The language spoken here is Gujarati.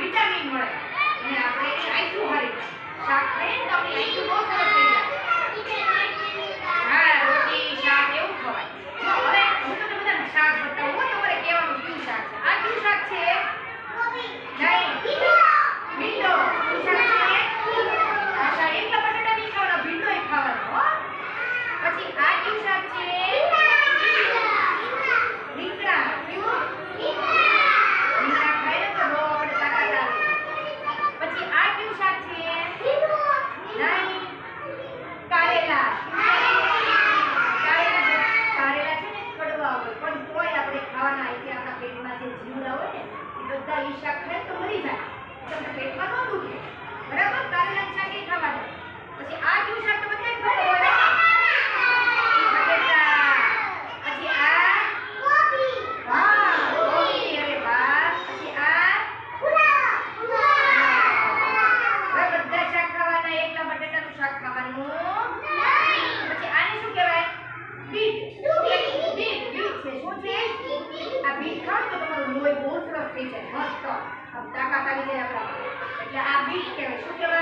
vitamin 9. કારેલા કારેલા છે ને? કડવા હોય પણ કોઈ આપણે ખાવાના એટલે આપણા પેટમાં જે જીવડા હોય ને એ બધા ઈ શાક ખાય તો મરી જાય કોઈ બહુ સરસ થઈ જાય, મસ્ત. તાકાત આવી જાય આપણા એટલે આ બીજ કહેવાય. શું કહેવાય?